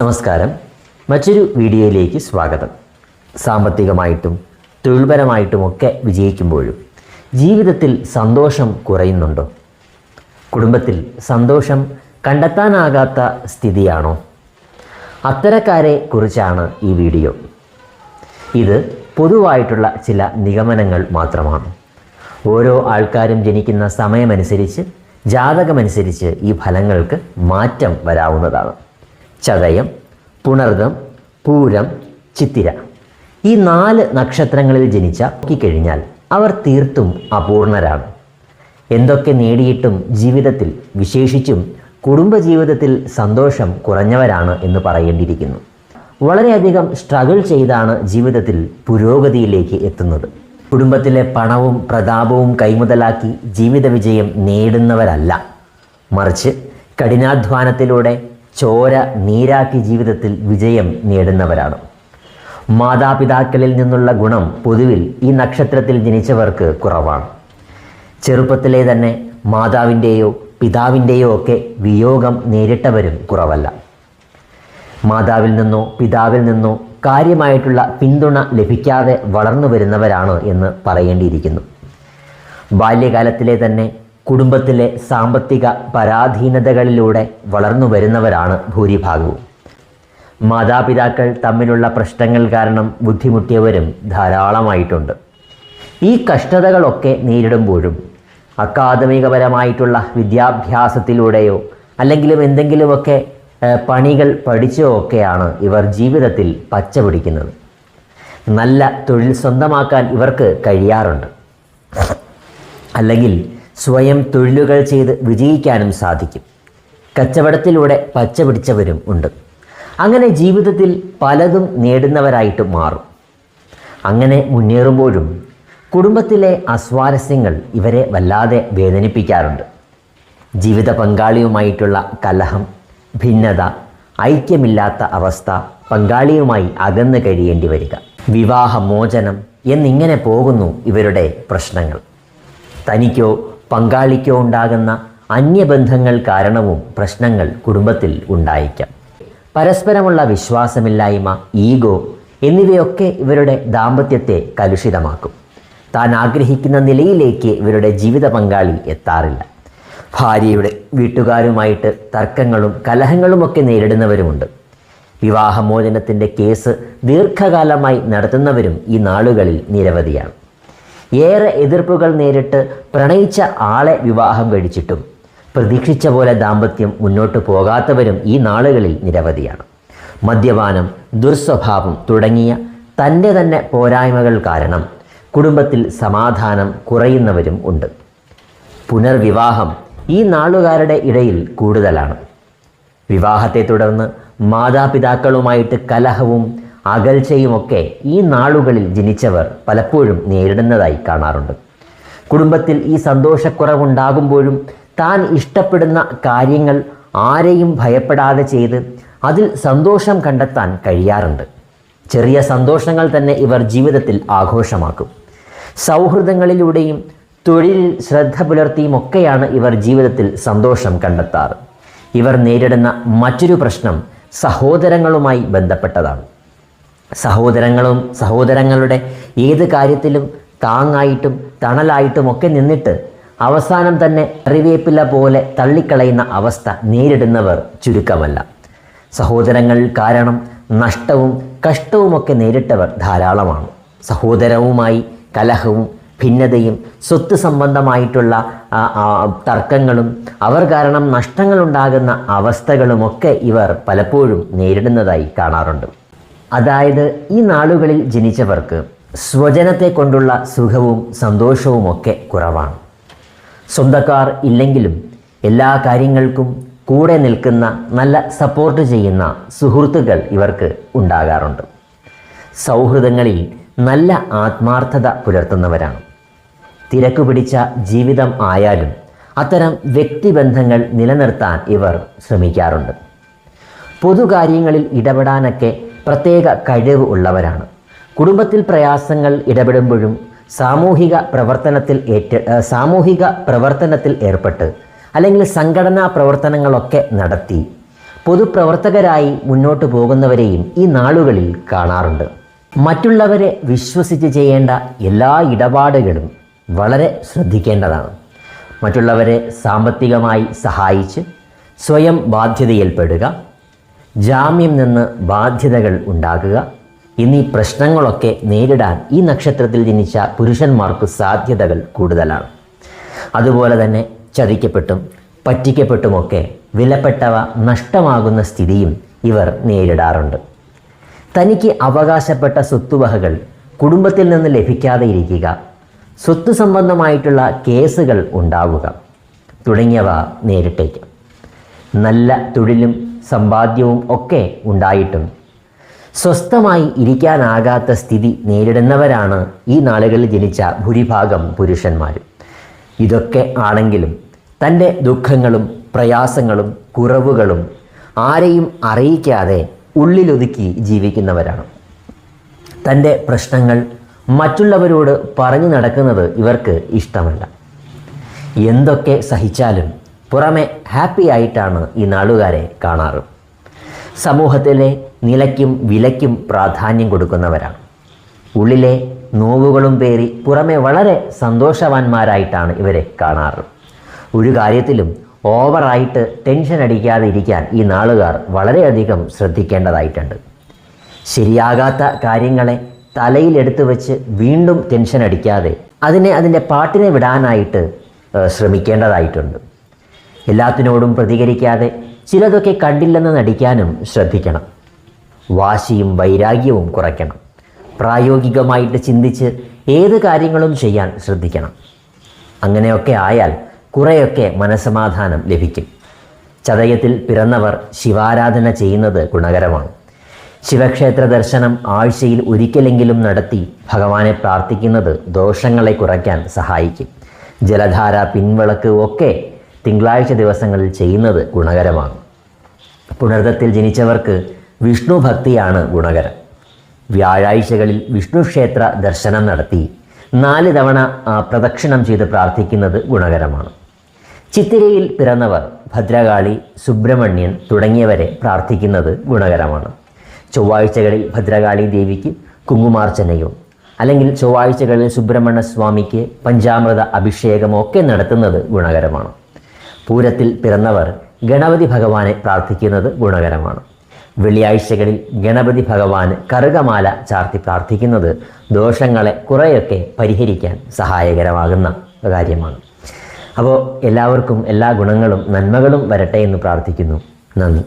നമസ്കാരം. മറ്റൊരു വീഡിയോയിലേക്ക് സ്വാഗതം. സാമ്പത്തികമായിട്ടും തൊഴിൽപരമായിട്ടുമൊക്കെ വിജയിക്കുമ്പോഴും ജീവിതത്തിൽ സന്തോഷം കുറയുന്നുണ്ടോ? കുടുംബത്തിൽ സന്തോഷം കണ്ടെത്താനാകാത്ത സ്ഥിതിയാണോ? അത്തരക്കാരെ കുറിച്ചാണ് ഈ വീഡിയോ. ഇത് പൊതുവായിട്ടുള്ള ചില നിഗമനങ്ങൾ മാത്രമാണ്. ഓരോ ആൾക്കാരും ജനിക്കുന്ന സമയമനുസരിച്ച് ജാതകമനുസരിച്ച് ഈ ഫലങ്ങൾക്ക് മാറ്റം വരാവുന്നതാണ്. ചതയം പുണർദം പൂരം ചിത്തിര. ഈ നാല് നക്ഷത്രങ്ങളിൽ ജനിച്ച നോക്കിക്കഴിഞ്ഞാൽ അവർ തീർത്തും അപൂർണരാണ്. എന്തൊക്കെ നേടിയിട്ടും ജീവിതത്തിൽ വിശേഷിച്ചും കുടുംബജീവിതത്തിൽ സന്തോഷം കുറഞ്ഞവരാണ് എന്ന് പറയേണ്ടിയിരിക്കുന്നു. വളരെയധികം സ്ട്രഗിൾ ചെയ്താണ് ജീവിതത്തിൽ പുരോഗതിയിലേക്ക് എത്തുന്നത്. കുടുംബത്തിലെ പണവും പ്രതാപവും കൈമുതലാക്കി ജീവിത വിജയം നേടുന്നവരല്ല. മറിച്ച് കഠിനാധ്വാനത്തിലൂടെ ചോര നീരാക്കി ജീവിതത്തിൽ വിജയം നേടുന്നവരാണ്. മാതാപിതാക്കളിൽ നിന്നുള്ള ഗുണം പൊതുവിൽ ഈ നക്ഷത്രത്തിൽ ജനിച്ചവർക്ക് കുറവാണ്. ചെറുപ്പത്തിലെ തന്നെ മാതാവിന്റെയോ പിതാവിന്റെയോ ഒക്കെ വിയോഗം നേരിട്ടവരും കുറവല്ല. മാതാവിൽ നിന്നോ പിതാവിൽ നിന്നോ കാര്യമായിട്ടുള്ള പിന്തുണ ലഭിക്കാതെ വളർന്നു വരുന്നവരാണ് എന്ന് പറയേണ്ടിയിരിക്കുന്നു. ബാല്യകാലത്തിലെ തന്നെ കുടുംബത്തിലെ സാമ്പത്തിക പരാധീനതകളിലൂടെ വളർന്നു വരുന്നവരാണ് ഭൂരിഭാഗവും. മാതാപിതാക്കൾ തമ്മിലുള്ള പ്രശ്നങ്ങൾ കാരണം ബുദ്ധിമുട്ടിയവരും ധാരാളമായിട്ടുണ്ട്. ഈ കഷ്ടതകളൊക്കെ നേരിടുമ്പോഴും അക്കാദമികപരമായിട്ടുള്ള വിദ്യാഭ്യാസത്തിലൂടെയോ അല്ലെങ്കിലും എന്തെങ്കിലുമൊക്കെ പണികൾ പഠിച്ചോ ഒക്കെയാണ് ഇവർ ജീവിതത്തിൽ പച്ചപിടിക്കുന്നത്. നല്ല തൊഴിൽ സ്വന്തമാക്കാൻ ഇവർക്ക് കഴിയാറുണ്ട്. അല്ലെങ്കിൽ സ്വയം തൊഴിലുകൾ ചെയ്ത് വിജയിക്കാനും സാധിക്കും. കച്ചവടത്തിലൂടെ പച്ച പിടിച്ചവരും ഉണ്ട്. അങ്ങനെ ജീവിതത്തിൽ പലതും നേടുന്നവരായിട്ട് മാറും. അങ്ങനെ മുന്നേറുമ്പോഴും കുടുംബത്തിലെ അസ്വാരസ്യങ്ങൾ ഇവരെ വല്ലാതെ വേദനിപ്പിക്കാറുണ്ട്. ജീവിത പങ്കാളിയുമായിട്ടുള്ള കലഹം ഭിന്നത ഐക്യമില്ലാത്ത അവസ്ഥ പങ്കാളിയുമായി അകന്നു കഴിയേണ്ടി വരിക വിവാഹമോചനം എന്നിങ്ങനെ പോകുന്നു ഇവരുടെ പ്രശ്നങ്ങൾ. തനിക്കോ പങ്കാളിക്കോ ഉണ്ടാകുന്ന അന്യബന്ധങ്ങൾ കാരണവും പ്രശ്നങ്ങൾ കുടുംബത്തിൽ ഉണ്ടായേക്കാം. പരസ്പരമുള്ള വിശ്വാസമില്ലായ്മ ഈഗോ എന്നിവയൊക്കെ ഇവരുടെ ദാമ്പത്യത്തെ കലുഷിതമാക്കും. താൻ ആഗ്രഹിക്കുന്ന നിലയിലേക്ക് ഇവരുടെ ജീവിത പങ്കാളി എത്താറില്ല. ഭാര്യയുടെ വീട്ടുകാരുമായിട്ട് തർക്കങ്ങളും കലഹങ്ങളുമൊക്കെ നേരിടുന്നവരുമുണ്ട്. വിവാഹമോചനത്തിന്റെ കേസ് ദീർഘകാലമായി നടത്തുന്നവരും ഈ നാളുകളിൽ നിരവധിയാണ്. ഏറെ എതിർപ്പുകൾ നേരിട്ട് പ്രണയിച്ച ആളെ വിവാഹം കഴിച്ചിട്ടും പ്രതീക്ഷിച്ച പോലെ ദാമ്പത്യം മുന്നോട്ട് പോകാത്തവരും ഈ നാളുകളിൽ നിരവധിയാണ്. മദ്യപാനം ദുർസ്വഭാവം തുടങ്ങിയ തന്റെ തന്നെ പോരായ്മകൾ കാരണം കുടുംബത്തിൽ സമാധാനം കുറയുന്നവരും ഉണ്ട്. പുനർവിവാഹം ഈ നാളുകാരുടെ ഇടയിൽ കൂടുതലാണ്. വിവാഹത്തെ തുടർന്ന് മാതാപിതാക്കളുമായിട്ട് കലഹവും അകൽച്ചയുമൊക്കെ ഈ നാളുകളിൽ ജനിച്ചവർ പലപ്പോഴും നേരിടുന്നതായി കാണാറുണ്ട്. കുടുംബത്തിൽ ഈ സന്തോഷക്കുറവുണ്ടാകുമ്പോഴും താൻ ഇഷ്ടപ്പെടുന്ന കാര്യങ്ങൾ ആരെയും ഭയപ്പെടാതെ ചെയ്ത് അതിൽ സന്തോഷം കണ്ടെത്താൻ കഴിയാറുണ്ട്. ചെറിയ സന്തോഷങ്ങൾ തന്നെ ഇവർ ജീവിതത്തിൽ ആഘോഷമാക്കും. സൗഹൃദങ്ങളിലൂടെയും തൊഴിലിൽ ശ്രദ്ധ പുലർത്തിയുമൊക്കെയാണ് ഇവർ ജീവിതത്തിൽ സന്തോഷം കണ്ടെത്താറ്. ഇവർ നേരിടുന്ന മറ്റൊരു പ്രശ്നം സഹോദരങ്ങളുമായി ബന്ധപ്പെട്ടതാണ്. സഹോദരങ്ങളും സഹോദരങ്ങളുടെ ഏത് കാര്യത്തിലും താങ്ങായിട്ടും തണലായിട്ടും ഒക്കെ നിന്നിട്ട് അവസാനം തന്നെ കറിവേപ്പില പോലെ തള്ളിക്കളയുന്ന അവസ്ഥ നേരിടുന്നവർ ചുരുക്കമല്ല. സഹോദരങ്ങൾ കാരണം നഷ്ടവും കഷ്ടവുമൊക്കെ നേരിട്ടവർ ധാരാളമാണ്. സഹോദരവുമായി കലഹവും ഭിന്നതയും സ്വത്ത് സംബന്ധമായിട്ടുള്ള തർക്കങ്ങളും അവർ കാരണം നഷ്ടങ്ങളുണ്ടാകുന്ന അവസ്ഥകളുമൊക്കെ ഇവർ പലപ്പോഴും നേരിടുന്നതായി കാണാറുണ്ട്. അതായത് ഈ നാളുകളിൽ ജനിച്ചവർക്ക് സ്വജനത്തെ കൊണ്ടുള്ള സുഖവും സന്തോഷവുമൊക്കെ കുറവാണ്. സ്വന്തക്കാർ ഇല്ലെങ്കിലും എല്ലാ കാര്യങ്ങൾക്കും കൂടെ നിൽക്കുന്ന നല്ല സപ്പോർട്ട് ചെയ്യുന്ന സുഹൃത്തുക്കൾ ഇവർക്ക് ഉണ്ടാകാറുണ്ട്. സൗഹൃദങ്ങളിൽ നല്ല ആത്മാർത്ഥത പുലർത്തുന്നവരാണ്. തിരക്ക് പിടിച്ച ജീവിതം ആയാലും അത്തരം വ്യക്തിബന്ധങ്ങൾ നിലനിർത്താൻ ഇവർ ശ്രമിക്കാറുണ്ട്. പൊതുകാര്യങ്ങളിൽ ഇടപെടാനൊക്കെ പ്രത്യേക കഴിവ് ഉള്ളവരാണ്. കുടുംബത്തിൽ പ്രയാസങ്ങൾ ഇടപെടുമ്പോഴും സാമൂഹിക പ്രവർത്തനത്തിൽ ഏറ്റ സാമൂഹിക പ്രവർത്തനത്തിൽ ഏർപ്പെട്ട് അല്ലെങ്കിൽ സംഘടനാ പ്രവർത്തനങ്ങളൊക്കെ നടത്തി പൊതുപ്രവർത്തകരായി മുന്നോട്ട് പോകുന്നവരെയും ഈ നാളുകളിൽ കാണാറുണ്ട്. മറ്റുള്ളവരെ വിശ്വസിച്ച് ചെയ്യേണ്ട എല്ലാ ഇടപാടുകളും വളരെ ശ്രദ്ധിക്കേണ്ടതാണ്. മറ്റുള്ളവരെ സാമ്പത്തികമായി സഹായിച്ച് സ്വയം ബാധ്യതയിൽപ്പെടുക ജാമ്യം നിന്ന് ബാധ്യതകൾ ഉണ്ടാകുക. എന്നീ പ്രശ്നങ്ങളൊക്കെ നേരിടാൻ ഈ നക്ഷത്രത്തിൽ ജനിച്ച പുരുഷന്മാർക്ക് സാധ്യതകൾ കൂടുതലാണ്. അതുപോലെ തന്നെ ചതിക്കപ്പെട്ടും പറ്റിക്കപ്പെട്ടുമൊക്കെ വിലപ്പെട്ടവ നഷ്ടമാകുന്ന സ്ഥിതിയും ഇവർ നേരിടാറുണ്ട്. തനിക്ക് അവകാശപ്പെട്ട സ്വത്തുവകകൾ കുടുംബത്തിൽ നിന്ന് ലഭിക്കാതെ ഇരിക്കുക സ്വത്ത് സംബന്ധമായിട്ടുള്ള കേസുകൾ ഉണ്ടാവുക തുടങ്ങിയവ നേരിട്ടേക്കും. നല്ല തൊഴിലും സമ്പാദ്യവും ഒക്കെ ഉണ്ടായിട്ടും. സ്വസ്ഥമായി ഇരിക്കാനാകാത്ത സ്ഥിതി നേരിടുന്നവരാണ് ഈ നാളുകളിൽ ജനിച്ച ഭൂരിഭാഗം പുരുഷന്മാരും. ഇതൊക്കെ ആണെങ്കിലും തന്റെ ദുഃഖങ്ങളും പ്രയാസങ്ങളും കുറവുകളും ആരെയും അറിയിക്കാതെ ഉള്ളിലൊതുക്കി ജീവിക്കുന്നവരാണ്. തന്റെ പ്രശ്നങ്ങൾ മറ്റുള്ളവരോട് പറഞ്ഞു നടക്കുന്നത് ഇവർക്ക് ഇഷ്ടമല്ല. എന്തൊക്കെ സഹിച്ചാലും പുറമെ ഹാപ്പി ആയിട്ടാണ് ഈ നാളുകാരെ കാണാറ്. സമൂഹത്തിലെ നിലയ്ക്കും വിലയ്ക്കും പ്രാധാന്യം കൊടുക്കുന്നവരാണ്. ഉള്ളിലെ നോവുകളും പേറി പുറമെ വളരെ സന്തോഷവാന്മാരായിട്ടാണ് ഇവരെ കാണാറ്. ഒരു കാര്യത്തിലും ഓവറായിട്ട് ടെൻഷൻ അടിക്കാതെ ഇരിക്കാൻ ഈ നാളുകാർ വളരെയധികം ശ്രദ്ധിക്കേണ്ടതായിട്ടുണ്ട്. ശരിയാകാത്ത കാര്യങ്ങളെ തലയിലെടുത്ത് വെച്ച് വീണ്ടും ടെൻഷൻ അടിക്കാതെ അതിനെ അതിന്റെ പാട്ടിനെ വിടാനായിട്ട് ശ്രമിക്കേണ്ടതായിട്ടുണ്ട്. എല്ലാത്തിനോടും പ്രതികരിക്കാതെ ചിലതൊക്കെ കണ്ടില്ലെന്ന് നടിക്കാനും ശ്രദ്ധിക്കണം. വാശിയും വൈരാഗ്യവും കുറയ്ക്കണം. പ്രായോഗികമായിട്ട് ചിന്തിച്ച് ഏത് കാര്യങ്ങളും ചെയ്യാൻ ശ്രദ്ധിക്കണം. അങ്ങനെയൊക്കെ ആയാൽ കുറേയൊക്കെ മനസമാധാനം ലഭിക്കും. ചതയത്തിൽ പിറന്നവർ ശിവാരാധന ചെയ്യുന്നത് ഗുണകരമാണ്. ശിവക്ഷേത്ര ദർശനം ആഴ്ചയിൽ ഒരിക്കലെങ്കിലും നടത്തി ഭഗവാനെ പ്രാർത്ഥിക്കുന്നത് ദോഷങ്ങളെ കുറയ്ക്കാൻ സഹായിക്കും. ജലധാര പിൻവിളക്ക് ഒക്കെ തിങ്കളാഴ്ച ദിവസങ്ങളിൽ ചെയ്യുന്നത് ഗുണകരമാണ്. പുണർദത്തിൽ ജനിച്ചവർക്ക് വിഷ്ണു ഭക്തിയാണ് ഗുണകരം. വ്യാഴാഴ്ചകളിൽ വിഷ്ണു ക്ഷേത്ര ദർശനം നടത്തി നാല് തവണ പ്രദക്ഷിണം ചെയ്ത് പ്രാർത്ഥിക്കുന്നത് ഗുണകരമാണ്. ചിത്തിരയിൽ പിറന്നവർ ഭദ്രകാളി സുബ്രഹ്മണ്യൻ തുടങ്ങിയവരെ പ്രാർത്ഥിക്കുന്നത് ഗുണകരമാണ്. ചൊവ്വാഴ്ചകളിൽ ഭദ്രകാളി ദേവിക്ക് കുങ്കുമാർച്ചനയോ അല്ലെങ്കിൽ ചൊവ്വാഴ്ചകളിൽ സുബ്രഹ്മണ്യ സ്വാമിക്ക് പഞ്ചാമൃത അഭിഷേകമോ ഒക്കെ നടത്തുന്നത് ഗുണകരമാണ്. പൂരത്തിൽ പിറന്നവർ ഗണപതി ഭഗവാനെ പ്രാർത്ഥിക്കുന്നത് ഗുണകരമാണ്. വെള്ളിയാഴ്ചകളിൽ ഗണപതി ഭഗവാൻ കറുകമാല ചാർത്തി പ്രാർത്ഥിക്കുന്നത് ദോഷങ്ങളെ കുറേയൊക്കെ പരിഹരിക്കാൻ സഹായകരമാകുന്ന കാര്യമാണ്. അപ്പോൾ എല്ലാവർക്കും എല്ലാ ഗുണങ്ങളും നന്മകളും വരട്ടെ എന്ന് പ്രാർത്ഥിക്കുന്നു. നന്ദി.